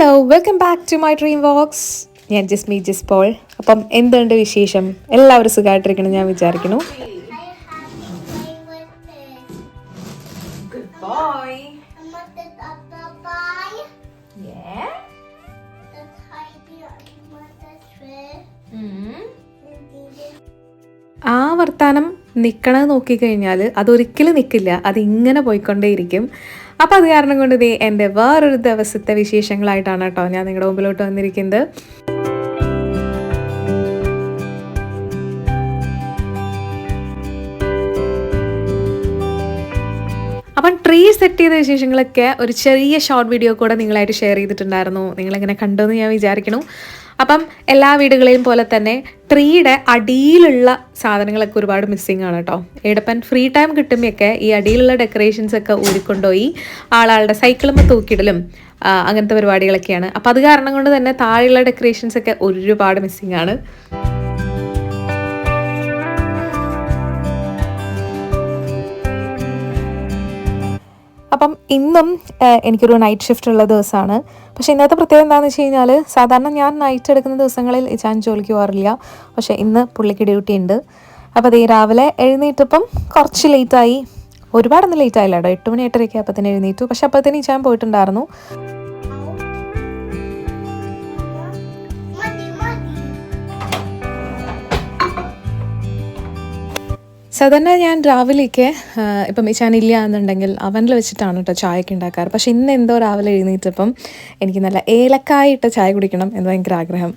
Hello welcome back to my dream vox ഞാൻ ജസ്മി ജസ് Paul. അപ്പം എന്തുണ്ട് വിശേഷം? എല്ലാവരും സുഖമായിട്ടിരിക്കണം ഞാൻ വിചാരിക്കുന്നു. Tree. ആ വർത്താനം നിൽക്കണത് നോക്കിക്കഴിഞ്ഞാൽ അതൊരിക്കലും നിൽക്കില്ല അതിങ്ങനെ പോയിക്കൊണ്ടേയിരിക്കും. അപ്പം അത് കാരണം കൊണ്ട് ഇതേ എന്റെ വേറൊരു ദിവസത്തെ വിശേഷങ്ങളായിട്ടാണ് കേട്ടോ ഞാൻ നിങ്ങളുടെ മുമ്പിലോട്ട് വന്നിരിക്കുന്നത്. അപ്പം ട്രീ സെറ്റ് ചെയ്ത വിശേഷങ്ങളൊക്കെ ഒരു ചെറിയ ഷോർട്ട് വീഡിയോ കൂടെ നിങ്ങളായിട്ട് ഷെയർ ചെയ്തിട്ടുണ്ടായിരുന്നു. നിങ്ങളിങ്ങനെ കണ്ടെന്ന് ഞാൻ വിചാരിക്കുന്നു. അപ്പം എല്ലാ വീടുകളെയും പോലെ തന്നെ ട്രീയുടെ അടിയിലുള്ള സാധനങ്ങളൊക്കെ ഒരുപാട് മിസ്സിങ് ആണ് കേട്ടോ ഏടപ്പൻ ഫ്രീ ടൈം കിട്ടുമ്പോഴൊക്കെ ഈ അടിയിലുള്ള ഡെക്കറേഷൻസ് ഒക്കെ ഊരിക്കൊണ്ടുപോയി ആളാളുടെ സൈക്കിളുമ്പോൾ തൂക്കിയിടലും അങ്ങനത്തെ പരിപാടികളൊക്കെയാണ്. അപ്പം അത് കാരണം കൊണ്ട് തന്നെ താഴെയുള്ള ഡെക്കറേഷൻസ് ഒക്കെ ഒരുപാട് മിസ്സിങ് ആണ്. അപ്പം ഇന്നും എനിക്കൊരു നൈറ്റ് ഷിഫ്റ്റ് ഉള്ള ദിവസമാണ് പക്ഷേ ഇന്നത്തെ പ്രത്യേകത എന്താണെന്ന് വെച്ച് കഴിഞ്ഞാൽ സാധാരണ ഞാൻ നൈറ്റ് എടുക്കുന്ന ദിവസങ്ങളിൽ ഞാൻ ജോലിക്ക് പോകാറില്ല. പക്ഷേ ഇന്ന് പുള്ളിക്ക് ഡ്യൂട്ടി ഉണ്ട്. അപ്പോൾ അതേ രാവിലെ എഴുന്നേറ്റപ്പം കുറച്ച് ലേറ്റായി ഒരുപാടൊന്നും ലേറ്റ് ആയില്ല കേട്ടോ എട്ട് മണി എട്ടരയ്ക്ക് അപ്പത്തിന് എഴുന്നേറ്റു. പക്ഷെ അപ്പത്തിന് ഞാൻ പോയിട്ടുണ്ടായിരുന്നു. സാധാരണ ഞാൻ രാവിലെയൊക്കെ ഇപ്പം ഇപ്പം ചാൻ ഇല്ല എന്നുണ്ടെങ്കിൽ അവനിൽ വെച്ചിട്ടാണ് കേട്ടോ ചായയൊക്കെ ഉണ്ടാക്കാറ്. പക്ഷെ ഇന്ന് എന്തോ രാവിലെ എഴുന്നേറ്റപ്പം എനിക്ക് നല്ല ഏലക്കായ ഇട്ട ചായ കുടിക്കണം എന്ന് ഭയങ്കര ആഗ്രഹം.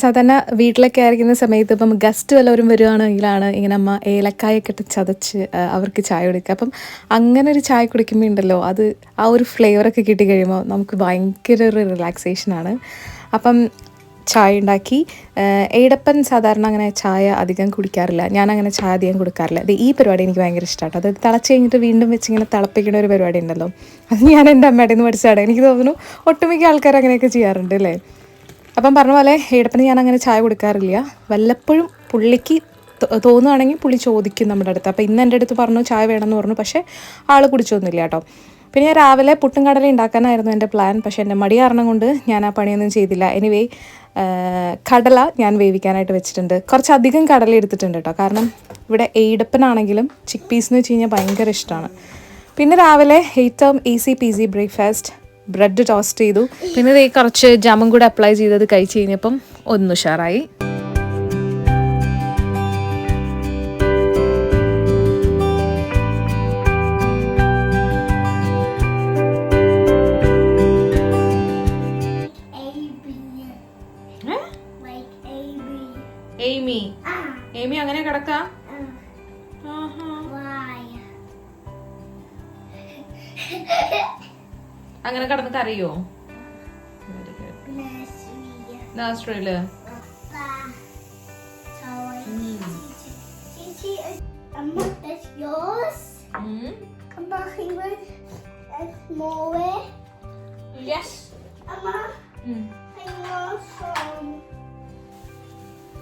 സാധാരണ വീട്ടിലൊക്കെ ആയിരിക്കുന്ന സമയത്ത് ഇപ്പം ഗസ്റ്റ് വല്ലവരും വരുവാണെങ്കിലാണ് ഇങ്ങനെ അമ്മ ഏലക്കായൊക്കെ ഇട്ട് ചതച്ച് അവർക്ക് ചായ കൊടുക്കുക. അപ്പം അങ്ങനെ ഒരു ചായ കുടിക്കുമ്പോൾ ഉണ്ടല്ലോ അത് ആ ഒരു ഫ്ലേവറൊക്കെ കിട്ടി കഴിയുമ്പോൾ നമുക്ക് ഭയങ്കര ഒരു റിലാക്സേഷനാണ് അപ്പം ചായ ഉണ്ടാക്കി ഏടപ്പൻ സാധാരണ അങ്ങനെ ചായ അധികം കുടിക്കാറില്ല. ഞാൻ അങ്ങനെ ചായ അധികം കൊടുക്കാറില്ല. അത് ഈ പരിപാടി എനിക്ക് ഭയങ്കര ഇഷ്ടമാണ് അത് തിളച്ച് കഴിഞ്ഞിട്ട് വീണ്ടും വെച്ച് ഇങ്ങനെ തിളപ്പിക്കുന്ന ഒരു പരിപാടി ഉണ്ടല്ലോ. അത് ഞാൻ എന്റെ അമ്മയുടെ നിന്ന് പഠിച്ചതാണ്. എനിക്ക് തോന്നുന്നു ഒട്ടുമിക്ക ആൾക്കാർ അങ്ങനെയൊക്കെ ചെയ്യാറുണ്ട് അല്ലേ? അപ്പം പറഞ്ഞ പോലെ ഈടപ്പന് ഞാൻ അങ്ങനെ ചായ കൊടുക്കാറില്ല. വല്ലപ്പോഴും പുള്ളിക്ക് തോന്നുകയാണെങ്കിൽ പുള്ളി ചോദിക്കും നമ്മുടെ അടുത്ത്. അപ്പോൾ ഇന്ന് എന്റെ അടുത്ത് പറഞ്ഞു ചായ വേണമെന്ന് പറഞ്ഞു. പക്ഷേ ആൾ കുടിച്ചൊന്നുമില്ല കേട്ടോ. പിന്നെ ഞാൻ രാവിലെ പുട്ടും കടല ഉണ്ടാക്കാനായിരുന്നു എന്റെ പ്ലാൻ. പക്ഷേ എന്റെ മടി കാരണം കൊണ്ട് ഞാൻ ആ പണിയൊന്നും ചെയ്തില്ല. എനിവേ കടല ഞാൻ വേവിക്കാനായിട്ട് വെച്ചിട്ടുണ്ട്. കുറച്ചധികം കടല എടുത്തിട്ടുണ്ട് കേട്ടോ. കാരണം ഇവിടെ എയ്ഡപ്പനാണെങ്കിലും ചിക്ക് പീസ് എന്ന് വെച്ച് കഴിഞ്ഞാൽ ഭയങ്കര ഇഷ്ടമാണ്. പിന്നെ രാവിലെ ഏറ്റവും easy peasy breakfast bread toast ചെയ്തു പിന്നെ ദേ കുറച്ച് ജാമും കൂടെ അപ്ലൈ ചെയ്തത് കഴിച്ച് കഴിഞ്ഞപ്പം ഒന്ന് ഉഷാറായി. എയ്മി. എയ്മി അങ്ങനെ കിടക്കാം ആഹാ. അങ്ങനെ കിടന്ന് കരയോ Nursery. നാസ്ട്രേലിയ Ba. Toy. Gigi is Emma,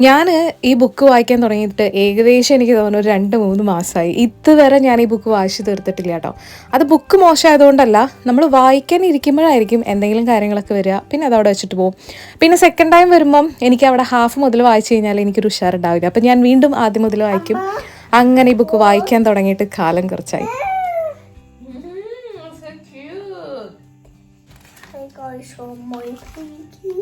ഞാൻ ഈ ബുക്ക് വായിക്കാൻ തുടങ്ങിയിട്ട് ഏകദേശം എനിക്ക് തോന്നുന്നു ഒരു രണ്ട് മൂന്ന് മാസമായി ഇതുവരെ ഞാൻ ഈ ബുക്ക് വായിച്ചു തീർത്തിട്ടില്ല കേട്ടോ അത് ബുക്ക് മോശമായതുകൊണ്ടല്ല നമ്മൾ വായിക്കാൻ ഇരിക്കുമ്പോഴായിരിക്കും എന്തെങ്കിലും കാര്യങ്ങളൊക്കെ വരിക. പിന്നെ അതവിടെ വെച്ചിട്ട് പോകും പിന്നെ സെക്കൻഡ് ടൈം വരുമ്പം എനിക്ക് അവിടെ ഹാഫ് മുതൽ വായിച്ചു കഴിഞ്ഞാൽ എനിക്കൊരു ഉഷാറുണ്ടാവില്ല. അപ്പം ഞാൻ വീണ്ടും ആദ്യം മുതൽ വായിക്കും. അങ്ങനെ ഈ ബുക്ക് വായിക്കാൻ തുടങ്ങിയിട്ട് കാലം കുറച്ചായി. I got some more pinky.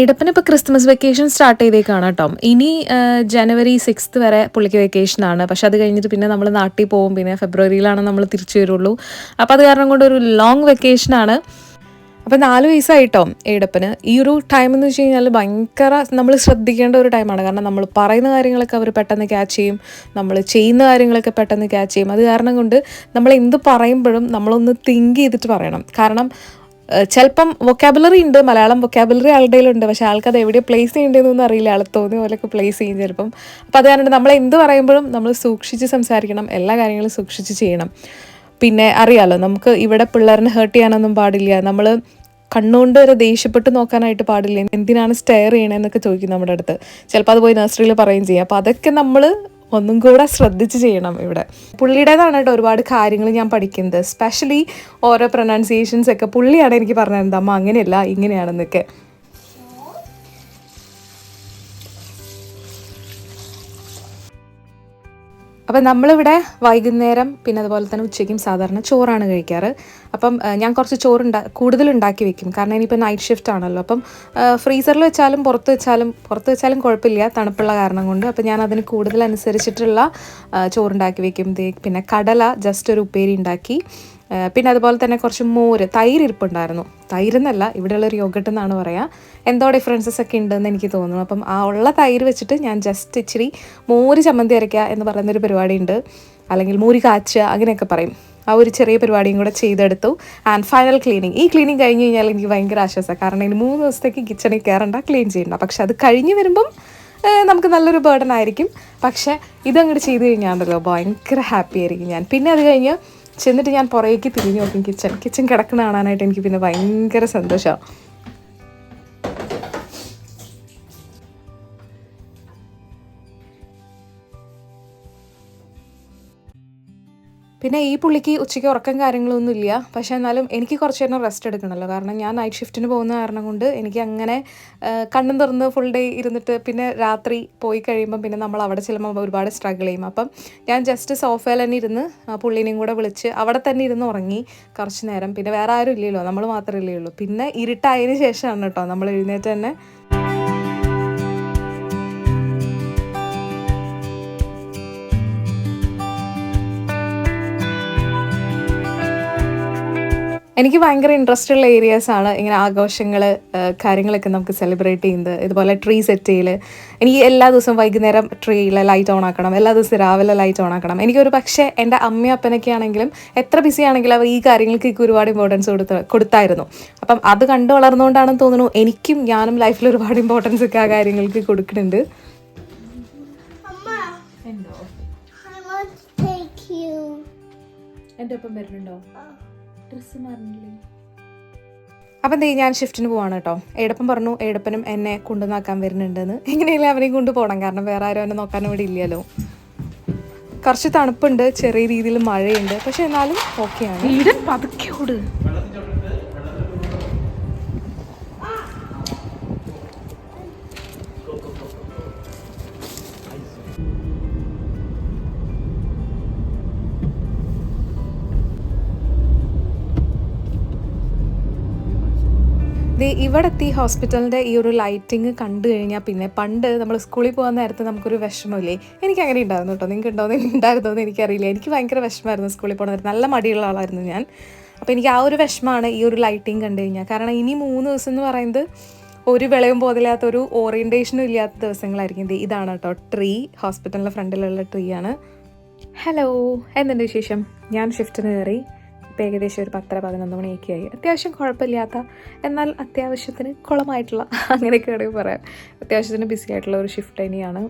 എടപ്പന് ഇപ്പോൾ ക്രിസ്മസ് വെക്കേഷൻ സ്റ്റാർട്ട് ചെയ്തേക്കാണ് കേട്ടോ. ഇനി ജനുവരി സിക്സ്ത് വരെ പുള്ളിക്ക് വെക്കേഷനാണ് പക്ഷെ അത് കഴിഞ്ഞിട്ട് പിന്നെ നമ്മൾ നാട്ടിൽ പോകും. പിന്നെ ഫെബ്രുവരിയിലാണ് നമ്മൾ തിരിച്ചു വരുള്ളൂ. അപ്പോൾ അത് കാരണം കൊണ്ട് ഒരു ലോങ് വെക്കേഷനാണ് അപ്പോൾ നാല് വയസ്സായിട്ടോ ഏടപ്പന് ഈ ഒരു ടൈം എന്ന് വെച്ച് കഴിഞ്ഞാൽ ഭയങ്കര നമ്മൾ ശ്രദ്ധിക്കേണ്ട ഒരു ടൈമാണ് കാരണം നമ്മൾ പറയുന്ന കാര്യങ്ങളൊക്കെ അവർ പെട്ടെന്ന് ക്യാച്ച് ചെയ്യും. നമ്മൾ ചെയ്യുന്ന കാര്യങ്ങളൊക്കെ പെട്ടെന്ന് ക്യാച്ച് ചെയ്യും. അത് കാരണം കൊണ്ട് നമ്മൾ എന്ത് പറയുമ്പോഴും നമ്മളൊന്ന് തിങ്ക് ചെയ്തിട്ട് പറയണം. കാരണം ചിലപ്പം വൊക്കാബുലറി ഉണ്ട്. മലയാളം വൊക്കാബുലറി ആളുടെ ഉണ്ട് പക്ഷെ ആൾക്ക് അത് എവിടെ പ്ലേസ് ചെയ്യേണ്ടതെന്നൊന്നും അറിയില്ല. ആൾ തോന്നിയ പോലെയൊക്കെ പ്ലേസ് ചെയ്യും ചിലപ്പം. അപ്പോൾ അത് കാരണം നമ്മൾ എന്ത് പറയുമ്പോഴും നമ്മൾ സൂക്ഷിച്ച് സംസാരിക്കണം. എല്ലാ കാര്യങ്ങളും സൂക്ഷിച്ച് ചെയ്യണം. പിന്നെ അറിയാലോ നമുക്ക് ഇവിടെ പിള്ളേരിനെ ഹേർട്ട് ചെയ്യാനൊന്നും പാടില്ല. നമ്മൾ കണ്ണുകൊണ്ട് വരെ ദേഷ്യപ്പെട്ട് നോക്കാനായിട്ട് പാടില്ല. എന്തിനാണ് സ്റ്റെയർ ചെയ്യണമെന്നൊക്കെ ചോദിക്കും നമ്മുടെ അടുത്ത്. ചിലപ്പോൾ അത് പോയി നഴ്സറിയിൽ പറയുകയും ചെയ്യും. അപ്പോൾ അതൊക്കെ നമ്മൾ ഒന്നും കൂടെ ശ്രദ്ധിച്ച് ചെയ്യണം ഇവിടെ. പുള്ളിയുടേതാണ് കേട്ടോ ഒരുപാട് കാര്യങ്ങൾ ഞാൻ പഠിക്കുന്നത്. സ്പെഷ്യലി ഓരോ പ്രൊനൗൺസിയേഷൻസ് ഒക്കെ പുള്ളിയാണ് എനിക്ക് പറഞ്ഞത്. അമ്മ അങ്ങനെയല്ല ഇങ്ങനെയാണെന്നൊക്കെ. അപ്പം നമ്മളിവിടെ വൈകുന്നേരം പിന്നെ അതുപോലെ തന്നെ ഉച്ചയ്ക്കും സാധാരണ ചോറാണ് കഴിക്കാറ്. അപ്പം ഞാൻ കുറച്ച് ചോറ് കൂടുതൽ ഉണ്ടാക്കി വെക്കും. കാരണം ഇനിയിപ്പോൾ നൈറ്റ് ഷിഫ്റ്റ് ആണല്ലോ. അപ്പം ഫ്രീസറിൽ വെച്ചാലും പുറത്ത് വെച്ചാലും പുറത്ത് വെച്ചാലും കുഴപ്പമില്ല. തണുപ്പുള്ള കാരണം കൊണ്ട്. അപ്പം ഞാൻ അതിന് കൂടുതൽ അനുസരിച്ചിട്ടുള്ള ചോറുണ്ടാക്കി വെക്കും. പിന്നെ കടല ജസ്റ്റ് ഒരു ഉപ്പേരി ഉണ്ടാക്കി. പിന്നെ അതുപോലെ തന്നെ കുറച്ച് മോര് തൈര് ഇരിപ്പുണ്ടായിരുന്നു. തൈരെന്നല്ല ഇവിടെയുള്ള ഒരു യോഗട്ട് എന്നാണ് പറയുക എന്തോ ഡിഫറൻസസ് ഒക്കെ ഉണ്ടെന്ന് എനിക്ക് തോന്നുന്നു. അപ്പം ആ ഉള്ള തൈര് വെച്ചിട്ട് ഞാൻ ജസ്റ്റ് ഇച്ചിരി മോര് ചമ്മന്തി അരയ്ക്കുക എന്ന് പറയുന്നൊരു പരിപാടി ഉണ്ട്. അല്ലെങ്കിൽ മോര് കാച്ചുക അങ്ങനെയൊക്കെ പറയും. ആ ഒരു ചെറിയ പരിപാടിയും കൂടെ ചെയ്തെടുത്തു. ആൻഡ് ഫൈനൽ ക്ലീനിങ് ഈ ക്ലീനിങ് കഴിഞ്ഞ് കഴിഞ്ഞാൽ എനിക്ക് ഭയങ്കര ആശ്വാസമാണ് കാരണം ഇനി മൂന്ന് ദിവസത്തേക്ക് കിച്ചണിൽ കയറണ്ട ക്ലീൻ ചെയ്യണ്ട. പക്ഷെ അത് കഴിഞ്ഞ് വരുമ്പം നമുക്ക് നല്ലൊരു ബേർഡൻ ആയിരിക്കും. പക്ഷേ ഇതങ്ങോട്ട് ചെയ്ത് കഴിഞ്ഞാണ്ടല്ലോ ഭയങ്കര ഹാപ്പി ആയിരിക്കും ഞാൻ. പിന്നെ അത് കഴിഞ്ഞ് ചെന്നിട്ട് ഞാൻ പുറകേക്ക് തിരിഞ്ഞു നോക്കും കിച്ചൺ കിച്ചൺ കിടക്കുന്ന കാണാനായിട്ട് എനിക്ക് പിന്നെ ഭയങ്കര സന്തോഷമാണ് പിന്നെ ഈ പുള്ളിക്ക് ഉച്ചയ്ക്ക് ഉറക്കം കാര്യങ്ങളൊന്നും ഇല്ല. പക്ഷേ എന്നാലും എനിക്ക് കുറച്ച് നേരം റെസ്റ്റ് എടുക്കണമല്ലോ കാരണം ഞാൻ നൈറ്റ് ഷിഫ്റ്റിന് പോകുന്ന കാരണം കൊണ്ട് എനിക്ക് അങ്ങനെ കണ്ണും തുറന്ന് ഫുൾ ഡേ ഇരുന്നിട്ട് പിന്നെ രാത്രി പോയി കഴിയുമ്പം പിന്നെ നമ്മൾ അവിടെ ചെല്ലുമ്പോൾ ഒരുപാട് സ്ട്രഗിൾ ചെയ്യും. അപ്പം ഞാൻ ജസ്റ്റ് സോഫയിൽ തന്നെ ഇരുന്ന് പുള്ളിനെയും കൂടെ വിളിച്ച് അവിടെ തന്നെ ഇരുന്ന് ഉറങ്ങി കുറച്ച് നേരം. പിന്നെ വേറെ ആരും ഇല്ലല്ലോ. നമ്മൾ മാത്രമല്ലേ ഉള്ളൂ. പിന്നെ ഇരുട്ടായതിന് ശേഷമാണ് കേട്ടോ നമ്മൾ എഴുന്നേറ്റ് തന്നെ എനിക്ക് ഭയങ്കര ഇൻട്രസ്റ്റ് ഉള്ള ഏരിയാസ് ആണ് ഇങ്ങനെ ആഘോഷങ്ങൾ കാര്യങ്ങളൊക്കെ നമുക്ക് സെലിബ്രേറ്റ് ചെയ്യുന്നത്. ഇതുപോലെ ട്രീ സെറ്റ് ചെയ്യൽ എനിക്ക് എല്ലാ ദിവസവും വൈകുന്നേരം ട്രീയിൽ ലൈറ്റ് ഓൺ ആക്കണം. എല്ലാ ദിവസവും രാവിലെ ലൈറ്റ് ഓൺ ആക്കണം. എനിക്കൊരു പക്ഷേ എന്റെ അമ്മയും അപ്പനൊക്കെ ആണെങ്കിലും എത്ര ബിസി ആണെങ്കിലും അവർ ഈ കാര്യങ്ങൾക്ക് ഒരുപാട് ഇമ്പോർട്ടൻസ് കൊടുത്ത് കൊടുത്തായിരുന്നു. അപ്പം അത് കണ്ടു വളർന്നുകൊണ്ടാണെന്ന് തോന്നുന്നു. എനിക്കും ഞാനും ലൈഫിൽ ഒരുപാട് ഇമ്പോർട്ടൻസ് ഒക്കെ ആ കാര്യങ്ങൾക്ക് കൊടുക്കുന്നുണ്ട്. എന്റെ ഒപ്പം വരുന്നുണ്ടോ? ഡ്രസ്സ് മാറുന്നില്ലേ അപ്പം ഞാൻ ഷിഫ്റ്റിന് പോവാണ് കേട്ടോ. ഏടപ്പൻ പറഞ്ഞു ഏടപ്പനും എന്നെ കൊണ്ടുവന്നാക്കാൻ വരുന്നുണ്ടെന്ന്. എങ്ങനെയല്ലേ അവനെയും കൊണ്ട് പോകണം കാരണം വേറെ ആരും എന്നെ നോക്കാൻ ഇവിടെ ഇല്ലല്ലോ. കുറച്ച് തണുപ്പുണ്ട് ചെറിയ രീതിയിൽ മഴയുണ്ട്. പക്ഷെ എന്നാലും ഓക്കെയാണ് പതുക്കെ ഓട്. ദേ ഇവിടെ എത്തി ഹോസ്പിറ്റലിന്റെ ഈ ഒരു ലൈറ്റിംഗ് കണ്ടു കഴിഞ്ഞാൽ പിന്നെ പണ്ട് നമ്മൾ സ്കൂളിൽ പോകാൻ നേരത്ത് നമുക്കൊരു വിഷമമില്ലേ? എനിക്ക് അങ്ങനെ ഉണ്ടായിരുന്നു കേട്ടോ. നിങ്ങൾക്ക് ഉണ്ടോ ഉണ്ടായിരുന്നോ എന്ന് എനിക്കറിയില്ല. എനിക്ക് ഭയങ്കര വിഷമമായിരുന്നു സ്കൂളിൽ പോകുന്ന നേരത്ത്. നല്ല മടിയുള്ള ആളായിരുന്നു ഞാൻ. അപ്പോൾ എനിക്ക് ആ ഒരു വിഷമമാണ് ഈ ഒരു ലൈറ്റിംഗ് കണ്ടു കഴിഞ്ഞാൽ കാരണം ഇനി മൂന്ന് ദിവസം എന്ന് പറയുന്നത് ഒരു വിളയും പോതില്ലാത്ത ഒരു ഓറിയന്റേഷനും ഇല്ലാത്ത ദിവസങ്ങളായിരിക്കും. ഇതാണ് കേട്ടോ ട്രീ ഹോസ്പിറ്റലിന്റെ ഫ്രണ്ടിലുള്ള ട്രീ ആണ്. ഹലോ എന്തുണ്ട് വിശേഷം? ഞാൻ ഷിഫ്റ്റിന് കയറി. ഇപ്പം ഏകദേശം ഒരു പത്തര പതിനൊന്ന് മണിയൊക്കെ ആയി. അത്യാവശ്യം കുഴപ്പമില്ലാത്ത എന്നാൽ അത്യാവശ്യത്തിന് കുളമായിട്ടുള്ള അങ്ങനെയൊക്കെ വേണമെങ്കിൽ പറയാം. അത്യാവശ്യത്തിന് ബിസി ആയിട്ടുള്ള ഒരു ഷിഫ്റ്റ് തന്നെയാണ്.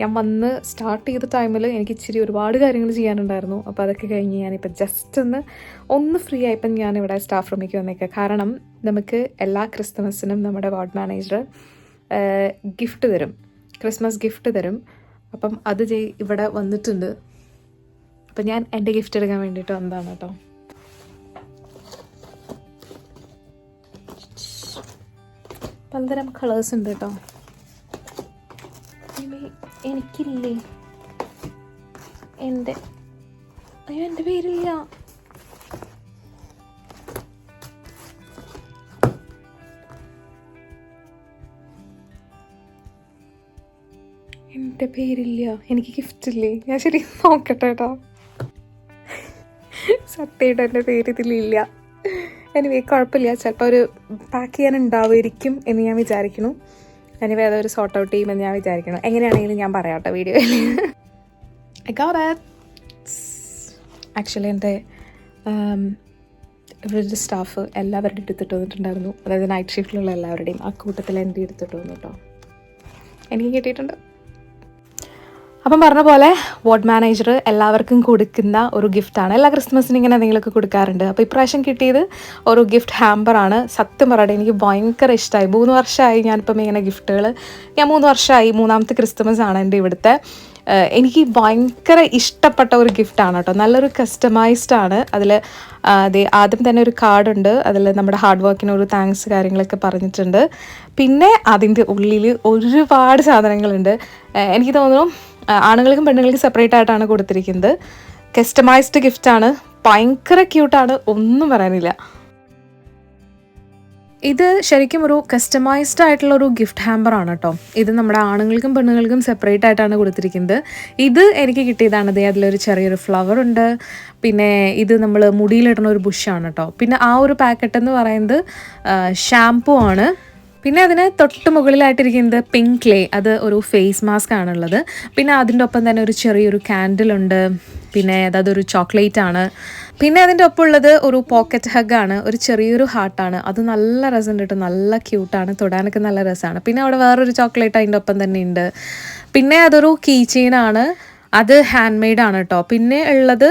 ഞാൻ വന്ന് സ്റ്റാർട്ട് ചെയ്ത ടൈമിൽ എനിക്ക് ഇച്ചിരി ഒരുപാട് കാര്യങ്ങൾ ചെയ്യാനുണ്ടായിരുന്നു. അപ്പോൾ അതൊക്കെ കഴിഞ്ഞ് ഞാനിപ്പോൾ ജസ്റ്റ് ഒന്ന് ഒന്ന് ഫ്രീ ആയപ്പം ഞാനിവിടെ സ്റ്റാഫ് റൂമിലേക്ക് വന്നേക്കാം. കാരണം നമുക്ക് എല്ലാ ക്രിസ്മസിനും നമ്മുടെ വാർഡ് മാനേജർ ഗിഫ്റ്റ് തരും. ക്രിസ്മസ് ഗിഫ്റ്റ് തരും. അപ്പം അത് ഇവിടെ വന്നിട്ടുണ്ട്. അപ്പം ഞാൻ എന്റെ ഗിഫ്റ്റ് എടുക്കാൻ വേണ്ടിയിട്ട് വന്നതാണ് കേട്ടോ. പലതരം കളേഴ്സ് ഉണ്ട് കേട്ടോ എനിക്കില്ലേ? എന്റെ അയ്യോ എന്റെ പേരില്ല. എന്റെ പേരില്ല. എനിക്ക് ഗിഫ്റ്റ് ഇല്ലേ? ഞാൻ ശരി നോക്കട്ടെ കേട്ടോ സത്യമായിട്ട് എന്റെ പേര് ഇതിലില്ല എനിവേ കുഴപ്പമില്ല. ചിലപ്പോൾ ഒരു പാക്ക് ചെയ്യാൻ ഉണ്ടാവുമായിരിക്കും എന്ന് ഞാൻ വിചാരിക്കുന്നു. എനിവേ അതൊരു സോർട്ട് ഔട്ട് ചെയ്യുമെന്ന് ഞാൻ വിചാരിക്കണം എങ്ങനെയാണെങ്കിലും ഞാൻ പറയാം കേട്ടോ വീഡിയോയിൽ ആക്ച്വലി എന്റെ ഇവരുടെ സ്റ്റാഫ് എല്ലാവരുടെയും എടുത്തിട്ട് വന്നിട്ടുണ്ടായിരുന്നു അതായത് നൈറ്റ് ഷിഫ്റ്റിലുള്ള എല്ലാവരുടെയും ആ കൂട്ടത്തിൽ എന്റെ എടുത്തിട്ട് വന്നു കേട്ടോ. എനിക്ക് കിട്ടിയിട്ടുണ്ട്. അപ്പം പറഞ്ഞ പോലെ വാർഡ് മാനേജർ എല്ലാവർക്കും കൊടുക്കുന്ന ഒരു ഗിഫ്റ്റാണ് എല്ലാ ക്രിസ്മസിനും ഇങ്ങനെ എന്തെങ്കിലുമൊക്കെ കൊടുക്കാറുണ്ട്. അപ്പോൾ ഇപ്രാവശ്യം കിട്ടിയത് ഒരു ഗിഫ്റ്റ് ഹാമ്പറാണ് സത്യം പറയട്ടെ എനിക്ക് ഭയങ്കര ഇഷ്ടമായി മൂന്ന് വർഷമായി ഞാനിപ്പം ഇങ്ങനെ ഗിഫ്റ്റുകൾ ഞാൻ മൂന്ന് വർഷമായി മൂന്നാമത്തെ ക്രിസ്മസ് ആണ് എന്റെ ഇവിടുത്തെ. എനിക്ക് ഭയങ്കര ഇഷ്ടപ്പെട്ട ഒരു ഗിഫ്റ്റാണ് കേട്ടോ. നല്ലൊരു കസ്റ്റമൈസ്ഡ് ആണ്. അതിൽ അതെ ആദ്യം തന്നെ ഒരു കാർഡുണ്ട് അതിൽ നമ്മുടെ ഹാർഡ് വർക്കിന് ഒരു താങ്ക്സ് കാര്യങ്ങളൊക്കെ പറഞ്ഞിട്ടുണ്ട്. പിന്നെ അതിന്റെ ഉള്ളിൽ ഒരുപാട് സാധനങ്ങളുണ്ട്. എനിക്ക് തോന്നുന്നു ആണുങ്ങൾക്കും പെണ്ണുങ്ങൾക്കും സെപ്പറേറ്റ് ആയിട്ടാണ് കൊടുത്തിരിക്കുന്നത്. കസ്റ്റമൈസ്ഡ് ഗിഫ്റ്റാണ് ഭയങ്കര ക്യൂട്ടാണ് ഒന്നും പറയാനില്ല. ഇത് ശരിക്കും ഒരു കസ്റ്റമൈസ്ഡ് ആയിട്ടുള്ള ഒരു ഗിഫ്റ്റ് ഹാമ്പർ ആണ് കേട്ടോ. ഇത് നമ്മുടെ ആണുങ്ങൾക്കും പെണ്ണുങ്ങൾക്കും സെപ്പറേറ്റ് ആയിട്ടാണ് കൊടുത്തിരിക്കുന്നത്. ഇത് എനിക്ക് കിട്ടിയതാണ് അതേ അതിലൊരു ചെറിയൊരു ഫ്ലവർ ഉണ്ട്. പിന്നെ ഇത് നമ്മൾ മുടിയിലിടുന്ന ഒരു ബുഷാണ് കേട്ടോ. പിന്നെ ആ ഒരു പാക്കറ്റ് എന്ന് പറയുന്നത് ഷാംപൂ ആണ്. പിന്നെ അതിന് തൊട്ട് മുകളിലായിട്ടിരിക്കുന്നത് പിങ്ക് ക്ലേ അത് ഒരു ഫേസ് മാസ്ക് ആണുള്ളത്. പിന്നെ അതിന്റെ ഒപ്പം തന്നെ ഒരു ചെറിയൊരു കാൻഡിൽ ഉണ്ട്. പിന്നെ അതൊരു ചോക്ലേറ്റ് ആണ്. പിന്നെ അതിന്റെ ഒപ്പം ഉള്ളത് ഒരു പോക്കറ്റ് ഹഗ് ആണ്. ഒരു ചെറിയൊരു ഹാർട്ടാണ് അത് നല്ല രസമുണ്ട് കേട്ടോ. നല്ല ക്യൂട്ടാണ് തൊടാനൊക്കെ നല്ല രസമാണ് പിന്നെ അവിടെ വേറൊരു ചോക്ലേറ്റ് അതിന്റെ ഒപ്പം തന്നെ ഉണ്ട്. പിന്നെ അതൊരു കീ ആണ്. അത് ഹാൻഡ് മെയ്ഡ് ആണ് കേട്ടോ പിന്നെ ഉള്ളത്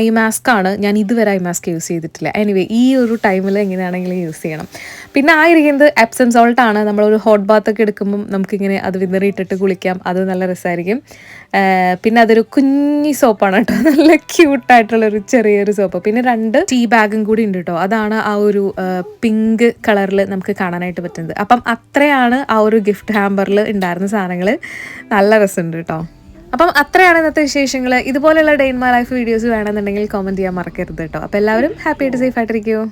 ഐ മാസ്ക് ആണ്. ഞാൻ ഇതുവരെ ഐ മാസ്ക് യൂസ് ചെയ്തിട്ടില്ല. എനിവേ ഈ ഒരു ടൈമിൽ എങ്ങനെയാണെങ്കിലും യൂസ് ചെയ്യണം. പിന്നെ ആ ഇരിക്കുന്നത് എപ്സം സോൾട്ട് ആണ് നമ്മളൊരു ഹോട്ട് ബാത്ത് ഒക്കെ എടുക്കുമ്പം നമുക്കിങ്ങനെ അത് വിതറിയിട്ടിട്ട് കുളിക്കാം. അത് നല്ല രസമായിരിക്കും പിന്നെ അതൊരു കുഞ്ഞി സോപ്പാണ് കേട്ടോ നല്ല ക്യൂട്ടായിട്ടുള്ളൊരു ചെറിയൊരു സോപ്പ് പിന്നെ രണ്ട് ടീ ബാഗും കൂടി ഉണ്ട് കേട്ടോ അതാണ് ആ ഒരു പിങ്ക് കളറിൽ നമുക്ക് കാണാനായിട്ട് പറ്റുന്നത്. അപ്പം അത്രയാണ് ആ ഒരു ഗിഫ്റ്റ് ഹാമ്പറിൽ ഉണ്ടായിരുന്ന സാധനങ്ങൾ നല്ല രസമുണ്ട് കേട്ടോ അപ്പം അത്രയാണ് ഇന്നത്തെ വിശേഷങ്ങൾ ഇതുപോലെയുള്ള day in my life videos വേണമെന്നുണ്ടെങ്കിൽ കോമന്റ് ചെയ്യാൻ മറക്കരുത് കേട്ടോ അപ്പോൾ എല്ലാവരും ഹാപ്പി ആയിട്ട് സേഫ് ആയിട്ടിരിക്കുമോ